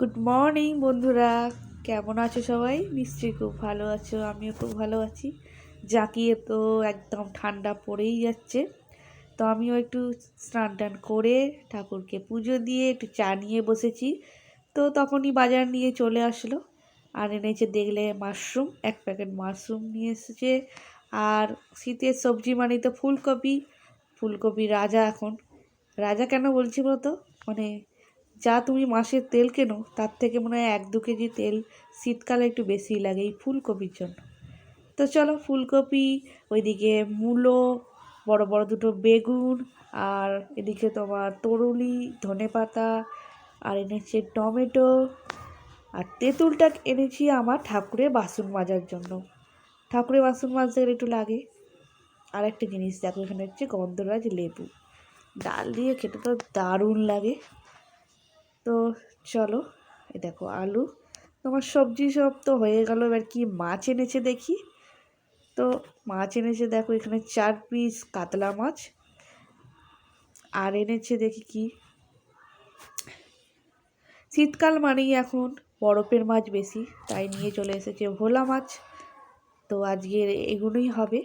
Good morning বন্ধুরা। কেমন আছো সবাই? নিশ্চয়ই খুব ভালো আছো, আমিও খুব ভালো আছি। জাঁকিয়ে তো একদম ঠান্ডা পড়েই যাচ্ছে। তো আমিও একটু স্নান টান করে ঠাকুরকে পুজো দিয়ে একটু চা নিয়ে বসেছি। তো তখনই বাজার নিয়ে চলে আসলো। আর এনেছে দেখলে মাশরুম, এক প্যাকেট মাশরুম নিয়ে এসেছে। আর শীতের সবজি মানে তো ফুলকপি। ফুলকপি রাজা এখন। রাজা কেন বলছি বলতো মানে যা তুমি মাসের তেল কেনো, তার থেকে মনে হয় এক দু কেজি তেল শীতকালে একটু বেশি লাগে এই ফুলকপির জন্য। তো চলো ফুলকপি, ওইদিকে মূলো, বড় বড় দুটো বেগুন, আর এদিকে তোমার তরুলি, ধনে পাতা, আর এনেছে টমেটো, আর তেঁতুলটা এনেছি আমার ঠাকুরের বাসন মাজার জন্য। ঠাকুরের বাসন মাজতে গেলে একটু লাগে। আর একটা জিনিস দেখো, এখানে হচ্ছে গন্ধরাজ লেবু। ডাল দিয়ে খেতে তো দারুণ লাগে। তো চলো, এই দেখো আলু। তোমার সবজি সব তো হয়ে গেল, এবার কি মাছ এনেছে দেখি। তো মাছ এনেছে দেখো, এখানে চার পিস কাতলা মাছ। আর এনেছে দেখি কি? শীতকাল মানেই এখন বরফের মাছ বেশি, তাই নিয়ে চলে এসেছে ভোলা মাছ। তো আজকে এগুলোই হবে।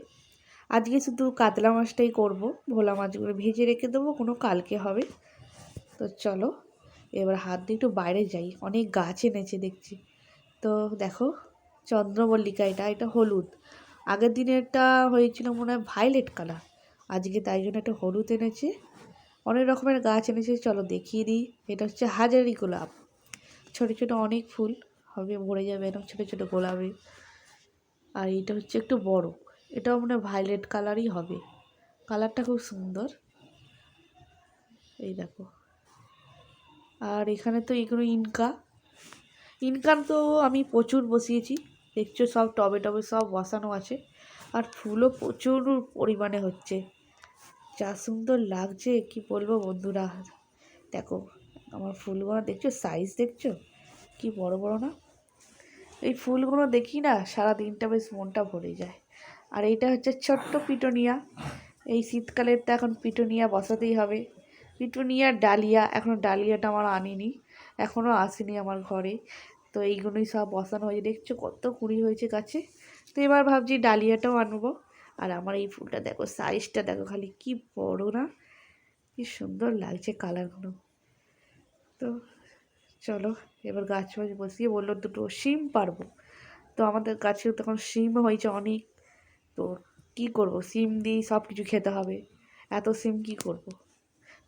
আজকে শুধু কাতলা মাছটাই করব, ভোলা মাছগুলো ভেজে রেখে দেবো, কোনো কালকে হবে। তো চলো। এবার হাত দিয়ে একটু বাইরে যাই। অনেক গাছ এনেছে দেখছি। তো দেখো, চন্দ্রমল্লিকা এটা এটা হলুদ। আগের দিনেরটা হয়েছিল মনে হয় ভাইলেট কালার আজকে তাই জন্য একটা হলুদ এনেছে। অনেক রকমের গাছ এনেছে, চলো দেখিয়ে দিই। এটা হচ্ছে হাজারি গোলাপ। ছোটো ছোটো অনেক ফুল। হবে ভরে যাবে এরকম ছোটো ছোটো গোলাপে আর এটা হচ্ছে একটু বড়। এটাও মনে হয় ভাইলেট কালারই হবে। কালারটা খুব সুন্দর। এই দেখো। আর এখানে তো এগুলো ইনকা। ইনকাম তো আমি প্রচুর বসিয়েছি। দেখছ সব টবে টবে সব বসানো আছে। আর ফুলও প্রচুর পরিমাণে হচ্ছে। যা সুন্দর লাগছে, কি বলব বন্ধুরা? দেখো, আমার ফুলগুলো দেখছ? সাইজ দেখছ? কি বড় বড় না? এই ফুলগুলো দেখি না সারা দিনটা বেশ মনটা ভরে যায়। আর এইটা হচ্ছে ছোট্ট পিটোনিয়া। এই শীতকালের তো এখন পিটোনিয়া বসাতেই হবে। পিটুনিয়া, ডালিয়া এখনও ডালিয়াটা আমার আনিনি এখনও আসেনি আমার ঘরে। তো এইগুলোই সব বসানো হয়েছে। দেখছ কত কুড়ি হয়েছে গাছে। তো এবার ভাবছি ডালিয়াটাও আনব। আর আমার এই ফুলটা দেখো, সাইজটা দেখো খালি, কি বড় না? কি সুন্দর লাগছে কালারগুলো। তো চলো, এবার গাছ ফাছ বসিয়ে বলল দুটো শিম পারব। তো আমাদের গাছেও তখন শিম হয়েছে অনেক। তো কি করব? সিম দিয়ে সব কিছু খেতে হবে। এত সিম কি করব।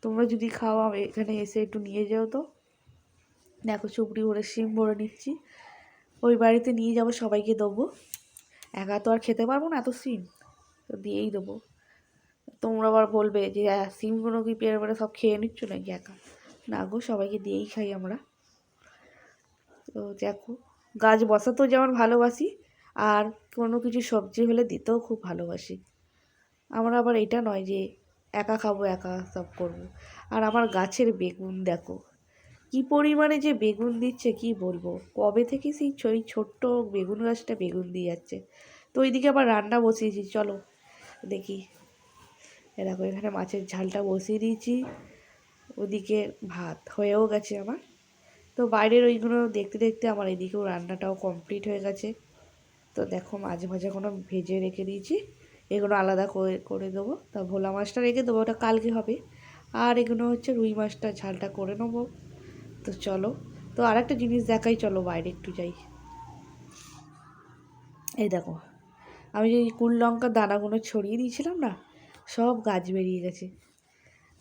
তোমরা যদি খাও, আমি এখানে এসে একটু নিয়ে যাও তো। দেখো চুপড়ি ভরে সিম ভরে নিচ্ছি। ওই বাড়িতে নিয়ে যাব, সবাইকে দেবো। একা তো আর খেতে পারব না এত সিম তো দিয়েই দেবো। তোমরা আবার বলবে যে সিমগুলো কি পেরে পেরে সব খেয়ে নিচ্ছ নাকি একা? না গো, সবাইকে দিয়েই খাই আমরা। তো দেখো, গাছ বসাতেও যেমন ভালোবাসি, আর কোনো কিছু সবজি হলে দিতেও খুব ভালোবাসি। আমরা আবার এটা নয় যে একা খাব, একা সব করব। আর আমার গাছের বেগুন দেখো, কি পরিমাণে যে বেগুন দিচ্ছে কি বলব? কবে থেকে সেই ওই ছোট্ট বেগুন গাছটা বেগুন দিয়ে যাচ্ছে? তো ওইদিকে আবার রান্না বসিয়েছি, চলো দেখি। এরকম এখানে মাছের ঝালটা বসিয়ে দিয়েছি। ওদিকে ভাত হয়েও গেছে আমার। তো বাইরের ওইগুলো দেখতে দেখতে আমার এদিকেও রান্নাটাও কমপ্লিট হয়ে গেছে। তো দেখো মাঝে মাঝে কোনো ভেজে রেখে দিয়েছি। এগুলো আলাদা করে করে দেবো। তা ভোলা মাছটা রেখে দেবো, ওটা কালকে হবে। আর এগুলো হচ্ছে রুই মাছটা ঝালটা করে নেব। তো চলো, তো আর একটা জিনিস দেখাই, চলো বাইরে একটু যাই। এই দেখো, আমি যে কুল লঙ্কার দানাগুলো ছড়িয়ে দিয়েছিলাম না, সব গাছ বেরিয়ে গেছে।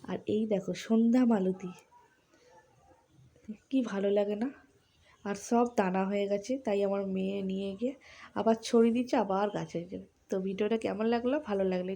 আর এই দেখো, সন্ধ্যা মালতি। কি ভালো লাগে না? আর সব দানা হয়ে গেছে, তাই আমার মেয়ে নিয়ে গিয়ে আবার ছড়িয়ে দিচ্ছে আবার গাছে তো ভিডিওটা কেমন লাগল? ভালো লাগলে